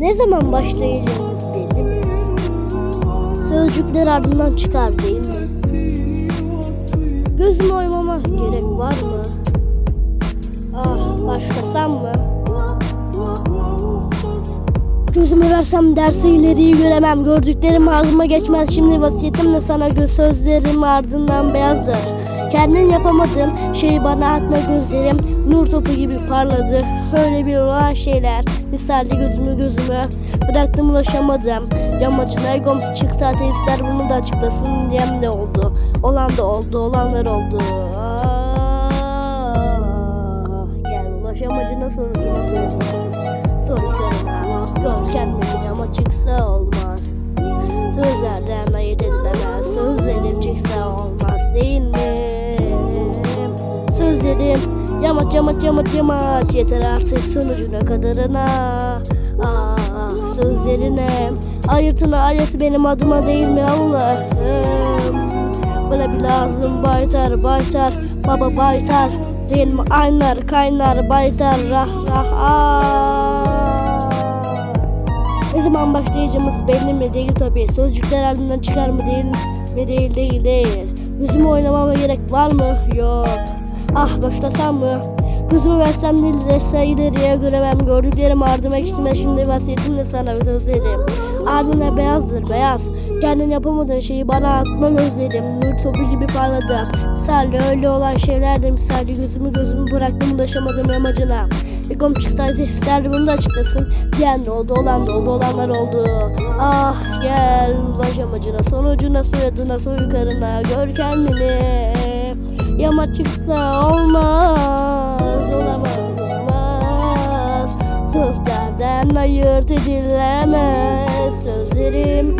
Ne zaman başlayacağımız belli? Sözcükler ardından çıkar değil mi? Gözümü oymama gerek var mı? Ah başlasam mı? Gözümü versem dersi ileriyi göremem Gördüklerim ardıma geçmez Şimdi vasiyetim de sana göz sözlerim ardından beyazdır Kendin yapamadın şeyi bana atma gözlerim Nur topu gibi parladı. Öyle bir olan şeyler. Misalde gözümü gözümü Bıraktım ulaşamadım. Yamacına egom çıktı ateistler bunu da açıklasın diyem de oldu. Olan da oldu olanlar oldu. Ah, Gel ulaş amacına sonucuna sonuçlarına Gör kendini ama çıksa olmaz. Sözlerden ayırt edilemez Sözlerim çıksa yamaç yamaç yamaç yamaç Yeter artık sonucuna kadarına. Ah sözlerine. Ayırtına ayırt benim adıma değil mi Allah'ım? Bana bir lazım baytar baytar. Baba baytar. Değil mi aynar kaynar baytar. Rah rah ah. Ne zaman başlayacağımız belli mi değil tabii. Sözcükler ardından çıkar mı değil mi? Değil değil değil. Gözümü oynamama gerek var mı? Yok Ah başlasam mı? Gözümü versem nilse ileriye göremem. Gördüklerim ardıma geçtiğime şimdi vasiyetim de sana özledim Ardına beyazdır beyaz. Kendin yapamadığın şeyi bana atma özledim. Nur topu gibi parladı Misali öyle olan şeylerdi misali Gözümü gözümü bıraktım ulaşamadım amacına Egom çıksaydı isterdi bunu da açıklasın. Diyen de oldu olan da oldu olanlar oldu. Ah gel ulaş amacına Sonucuna soyadına soyukarına Gör kendini Yamaç çıksa olmaz Olamaz olmaz Sözlerden ayırt edilemez. Sözlerim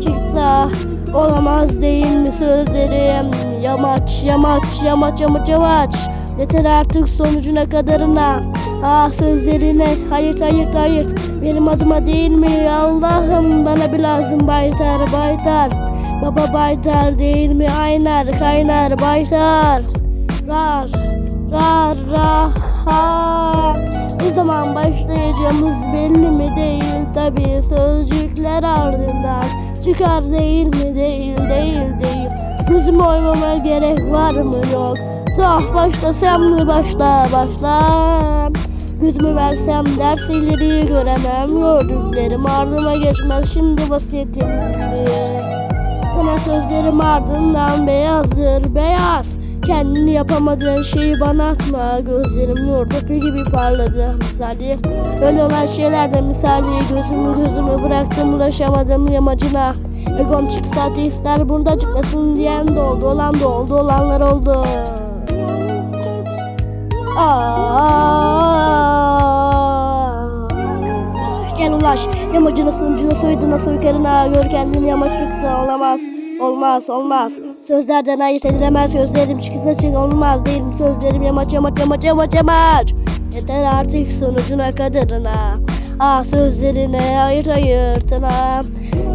çıksa olamaz değil mi sözlerim? Yamaç yamaç yamaç yamaç yamaç. Yeter artık sonucuna kadarına. Ah sözlerine hayır hayır hayır. Benim adıma değil mi Allah'ım? Bana bir lazım baytar baytar Baba baytar değil mi? Aynar kaynar baytar. Rar rar ha. Ne zaman başlayacağımız belli mi değil? Tabi sözcükler ardından Çıkar değil mi? Değil değil değil. Gözümü oymama gerek var mı? Yok. Sah başlasam mı başla başla? Gözümü versem ders ileriyi göremem. Gördüklerim ardıma geçmez. Şimdi vasiyetim Sana sözlerim ardından beyazdır beyaz. Kendini yapamadığın şeyi bana atma. Gözlerim nur topu gibi parladı. Misali öyle olan şeylerde misali. Gözümü gözümü bıraktım ulaşamadım yamacına. Egom çıksa ateistler burada çıkmasın diyen de oldu. Olan da olanlar oldu. Aa, Ulaş yamacına sonucuna soyadına soykarına Gör kendini. Yamaç yoksa olamaz. Olmaz olmaz. Sözlerden ayırt edilemez. Sözlerim çıksa çık. Olmaz Değil sözlerim yamaç yamaç yamaç yamaç yamaç. Yeter artık sonucuna kadarına. Ah sözlerine ayırt ayırtına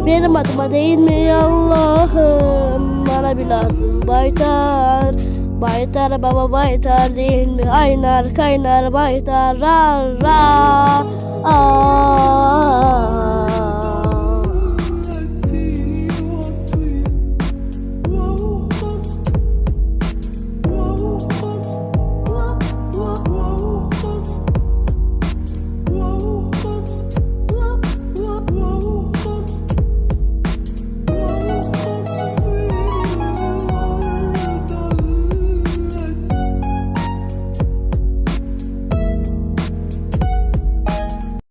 Benim adıma değil mi Allah'ım. Bana bir lazım baytar Baytar baba baytar değil mi Aynar kaynar baytar ra ra ah.